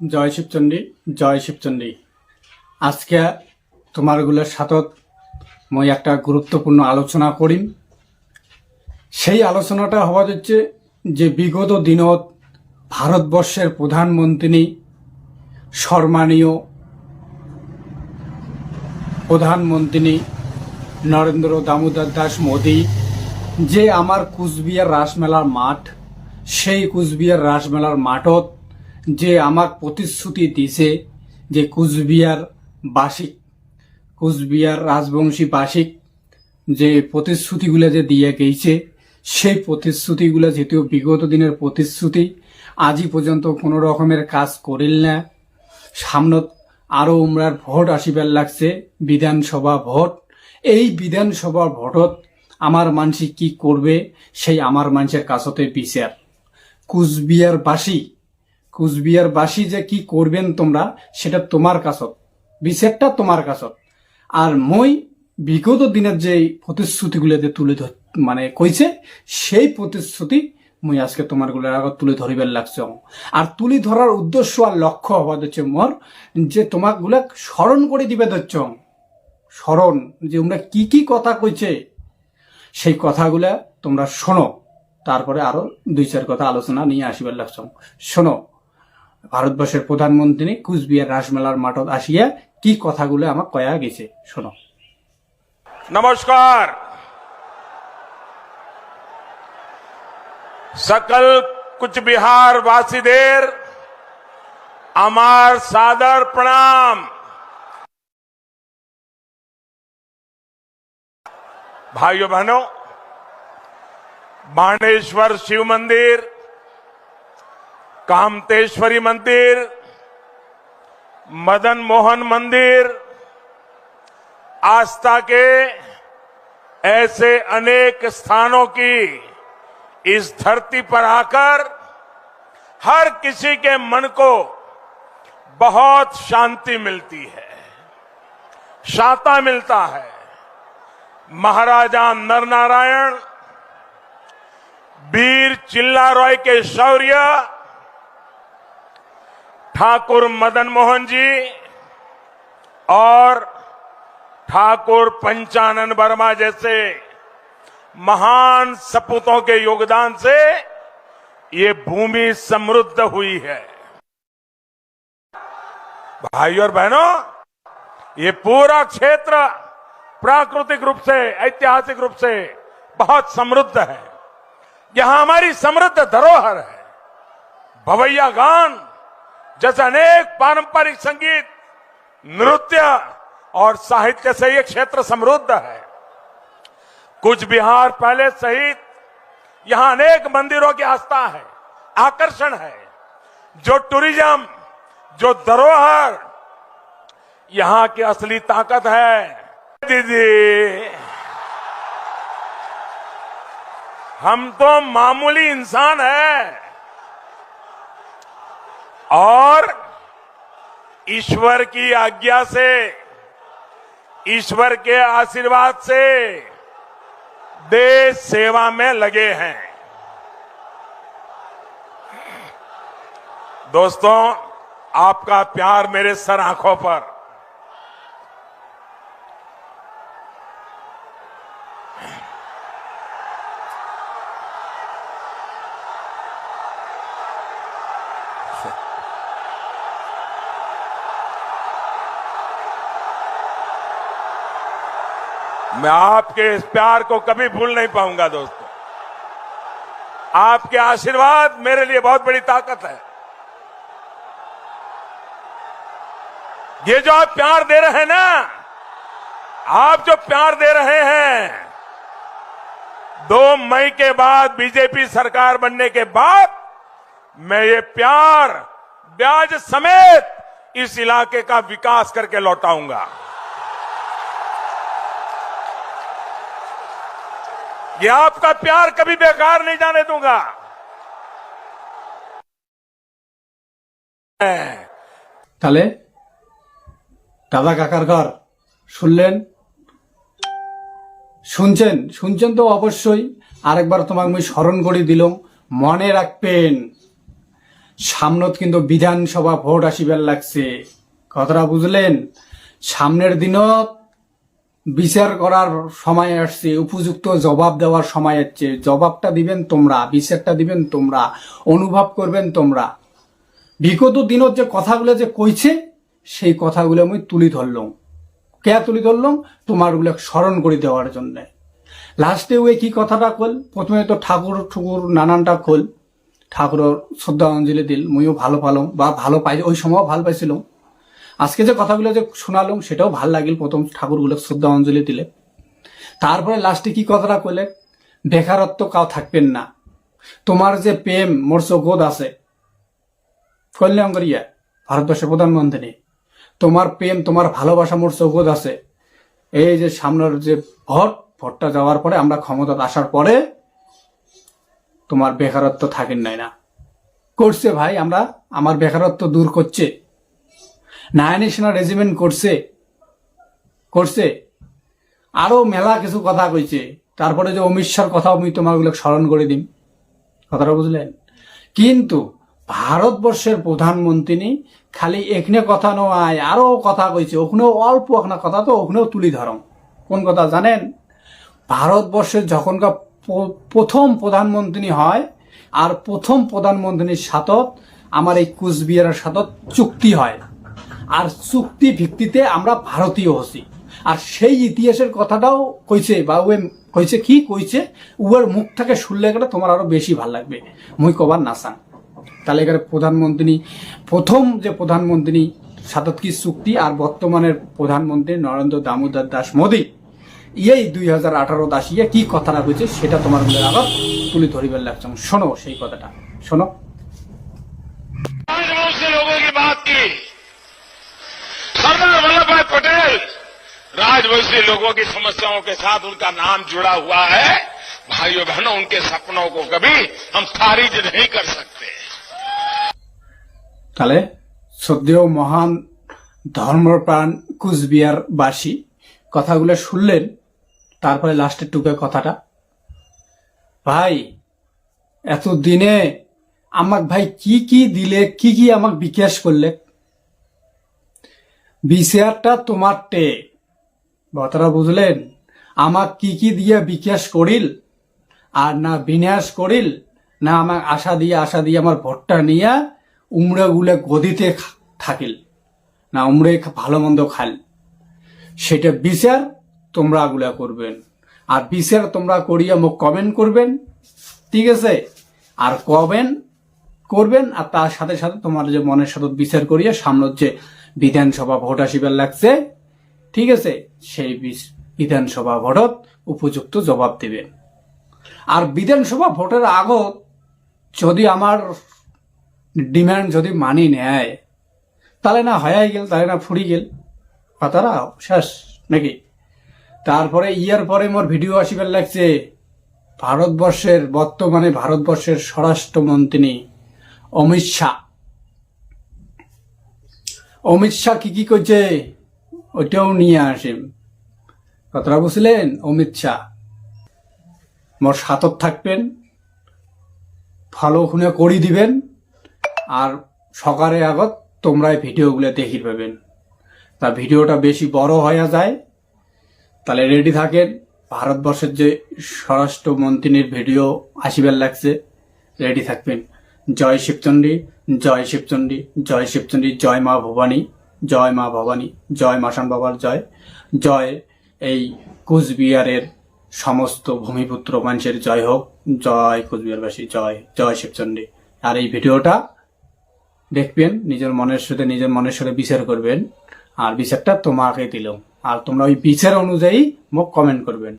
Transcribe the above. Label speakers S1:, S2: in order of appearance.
S1: জয় শিবচণ্ডী জয় শিবচণ্ডী আজকে তোমারগুলোর সাথত মই একটা গুরুত্বপূর্ণ আলোচনা করিম। সেই আলোচনাটা হওয়া যাচ্ছে যে বিগত দিনত ভারতবর্ষের প্রধানমন্ত্রী সম্মানীয় প্রধানমন্ত্রী নরেন্দ্র দামোদর দাস মোদী যে আমার কুচবিহার রাসমেলার মাঠ, সেই কুচবিহার রাসমেলার মাঠত যে আমার প্রতিশ্রুতি দিছে যে কুচবিহার বাসিক, কুচবিহার রাজবংশী বাসিক যে প্রতিশ্রুতিগুলো যে দিয়ে গেছে, সেই প্রতিশ্রুতিগুলো যেহেতু বিগত দিনের প্রতিশ্রুতি আজই পর্যন্ত কোনো রকমের কাজ করিল না। সামনত আরও উমরার ভোট আসিবার লাগছে, বিধানসভা ভোট। এই বিধানসভা ভোটত আমার মানসি কি করবে, সেই আমার মানুষের কাছতে বিচার। কুচবিহার বাসী কুচবিহার বাসী যে কি করবেন তোমরা, সেটা তোমার কাছত। বিচারটা তোমার কাছত। আর মই বিগত দিনের যে প্রতিশ্রুতিগুলো যে তুলে ধর মানে কইছে, সেই প্রতিশ্রুতি মুই আজকে তোমারগুলোর আগত তুলে ধরিবার লাগছে আর তুলি ধরার উদ্দেশ্য আর লক্ষ্য হওয়া হচ্ছে মোর, যে তোমাকগুলা স্মরণ করে দিবে ধরছ স্মরণ, যে তোমরা কি কি কথা কইছে, সেই কথাগুলা তোমরা শোনো। তারপরে আরও দুই চার কথা আলোচনা নিয়ে আসিবার লাগছ শোনো ভারতবর্ষের প্রধানমন্ত্রী কুচবিহার রাসমেলার মাঠত আসিয়া কি কথাগুলো আমাক কয়া গেছে শোনো
S2: नमस्कार सकल कुछ बिहार वासीदेर अमार सादर प्रणाम भाइयों बहनों बाणेश्वर शिव मंदिर कामतेश्वरी मंदिर, मदन मोहन मंदिर, आस्था के ऐसे अनेक स्थानों की इस धरती पर आकर हर किसी के मन को बहुत शांति मिलती है, शांता मिलता है। महाराजा नरनारायण, वीर चिल्ला रॉय के शौर्य ठाकुर मदन मोहन जी और ठाकुर पंचानन वर्मा जैसे महान सपूतों के योगदान से ये भूमि समृद्ध हुई है। भाई और बहनों, ये पूरा क्षेत्र प्राकृतिक रूप से, ऐतिहासिक रूप से बहुत समृद्ध है। यहाँ हमारी समृद्ध धरोहर है। भवैया गान जैसे अनेक पारंपरिक संगीत, नृत्य और साहित्य से ये क्षेत्र समृद्ध है। कुछ बिहार पहले सहित यहाँ अनेक मंदिरों की आस्था है, आकर्षण है। जो टूरिज़्म, जो धरोहर, यहाँ की असली ताकत है। दीदी, हम तो मामूली इंसान है। और ईश्वर की आज्ञा से, ईश्वर के आशीर्वाद से देश सेवा में लगे हैं। दोस्तों, आपका प्यार मेरे सर आँखों पर। मैं आपके इस प्यार को कभी भूल नहीं पाऊँगा, दोस्तों। आपके आशीर्वाद मेरे लिए बहुत बड़ी ताकत है। ये जो आप प्यार दे रहे हैं ना, आप जो प्यार दे रहे हैं, दो मई के बाद बीजेपी सरकार बनने के बाद मैं ये प्यार ब्याज समेत इस इलाके का विकास करके लौटाऊँगा। ये आपका प्यार कभी बेकार नहीं जाने दूंगा
S1: তাহলে দাদা কাকার ঘর শুনলেন শুনছেন শুনছেন তো অবশ্যই আরেকবার তোমাকে আমি স্মরণ করে দিলাম মনে রাখবেন সামনত কিন্তু বিধানসভা ভোট আসিবার লাগছে কথাটা বুঝলেন সামনের দিনত বিচার করার সময় আসছে, উপযুক্ত জবাব দেওয়ার সময় আসছে। জবাবটা দিবেন তোমরা, বিচারটা দিবেন তোমরা, অনুভব করবেন তোমরা। বিগত দিনত যে কথাগুলো যে কইছে, সেই কথাগুলো আমি তুলি ধরলাম। কে তুলি ধরলাম? তোমারগুলো স্মরণ করে দেওয়ার জন্যে। লাস্টে ওই কি কথাটা কল প্রথমে তো ঠাকুর ঠুকুর নানানটা কল ঠাকুরের শ্রদ্ধা অঞ্জলি দিল। মুইও ভালো পালাম বা ভালো পাই ওই সময়ও ভালো পাইছিলাম। আজকে যে কথাগুলো যে শোনালাম, সেটাও ভালো লাগিল প্রথম ঠাকুরগুলো শ্রদ্ধা অঞ্জলি দিলে। তারপরে লাস্টে কি কথাটা কইলে, বেকারত্ব কাউ থাকবেন না। তোমার যে প্রেম, মোর চোখত আছে। কল্যাণ করিয়া ভারতবর্ষের প্রধানমন্ত্রী। তোমার প্রেম, তোমার ভালোবাসা, মোর চৌকত আছে। এই যে সামনের যে ভোট, ভোটটা যাওয়ার পরে আমরা ক্ষমতা আসার পরে তোমার বেকারত্ব থাকেন নাই না। করছে ভাই, আমরা, আমার বেকারত্ব দূর করছে। নায়নী সেনা রেজিমেন্ট করছে করছে আরও মেলা কিছু কথা কইছে তারপরে যে অমিত শাহর কথা আমি তোমাগুলো স্মরণ করে দিম। কথাটা বুঝলেন কিন্তু ভারতবর্ষের প্রধানমন্ত্রী খালি এখানে কথা নয় আরও কথা কইছে ওখানেও অল্প একটা কথা তো ওখানেও তুলি ধরম কোন কথা জানেন? ভারতবর্ষের যখনকার প্রথম প্রধানমন্ত্রী হয় আর প্রথম প্রধানমন্ত্রীর সাথত আমার এই কুচবিহারের সাথত চুক্তি হয়। আর চুক্তি ভিত্তিতে আমরা ভারতীয় হসি আর সেই ইতিহাসের কথাটাও কইছে বা ওই কইছে কি কইছে উয়ার মুখটাকে শুনলে গেলে তোমার আরও বেশি ভালো লাগবে। মুই কবার নাসান তাহলে এখানে প্রধানমন্ত্রী, প্রথম যে প্রধানমন্ত্রী সাতত কি চুক্তি আর বর্তমানের প্রধানমন্ত্রী নরেন্দ্র দামোদর দাস মোদী, এই দুই হাজার আঠারো দাস ইয়ে কি কথাটা কইছে সেটা তোমার মনে আবার তুলে ধরিবার লাগছে। শোনো সেই কথাটা। শোনো।
S3: पटेल राजवंशी लोगों की समस्याओं के साथ उनका नाम जुड़ा हुआ है भाइयों बहनों उनके सपनों को कभी हम खारिज नहीं कर सकते
S1: তাহলে শ্রদ্ধেয় মহান ধর্মপ্রাণ কুচবিহার বাসী কথাগুলো শুনলেন তারপরে লাস্টের টুকে কথাটা ভাই এত দিনে আমাক ভাই কি কি দিলে কি কি আমাক বিকাশ করলে বিচারটা তোমার টে। কথাটা বুঝলেন? আমাক কি কি দিয়ে বিকাশ করিল? আর না বিনাশ করিল? না আমার আশা দিয়ে আশা দিয়ে আমার ভোটটা নিয়ে উমড়ে গুলে গদিতে থাকিল। না উমড়ে ভালো মন্দ খাল সেটা বিচার তোমরা গুলা করবেন। আর বিচার তোমরা করিয়া মোক কমেন্ট করবেন। ঠিক আছে? আর কমেন্ট করবেন, আর তার সাথে সাথে তোমার যে মনের সাথে বিচার করিয়া সামনের যে বিধানসভা ভোট আসিবার লাগছে। ঠিক আছে, সেই বিধানসভা ভোটত উপযুক্ত জবাব দিবেন আর বিধানসভা ভোটের আগত যদি আমার ডিমান্ড যদি মানি নেয়, তাহলে না হয়াই গেল, তাহলে না ফুরি গেল। কথাটা শেষ নাকি? তারপরে ইয়ার পরে মোর ভিডিও আসিবার লাগছে, ভারতবর্ষের, বর্তমানে ভারতবর্ষের স্বরাষ্ট্রমন্ত্রী অমিত শাহ। অমিত শাহ কি কি করছে? ওইটাও নিয়ে আসেন কথাটা বুঝলেন? অমিত শাহ। মোর সাতত থাকবেন ফলো খুনে করি দিবেন, আর সকালে আগত তোমরা এই ভিডিওগুলো দেখি পাবেন। তা ভিডিওটা বেশি বড় হয়ে যায়, তাহলে রেডি থাকেন। ভারতবর্ষের যে স্বরাষ্ট্রমন্ত্রীর ভিডিও আসিবার লাগছে রেডি থাকবেন। জয় শিবচণ্ডী জয় শিবচণ্ডী জয় শিবচণ্ডী জয় মা ভবানী, জয় মা ভবানী, জয় মাসান বাবার জয় জয় এই কুচবিহারের সমস্ত ভূমিপুত্র মানুষের জয় হোক, জয় কুচবিহারবাসী, জয় জয় শিবচণ্ডী আর এই ভিডিওটা দেখবেন, নিজের মনের সাথে, নিজের মনের সাথে বিচার করবেন, আর বিচারটা তোমাকে দিল আর তোমরা ওই বিচার অনুযায়ী মোক কমেন্ট করবেন।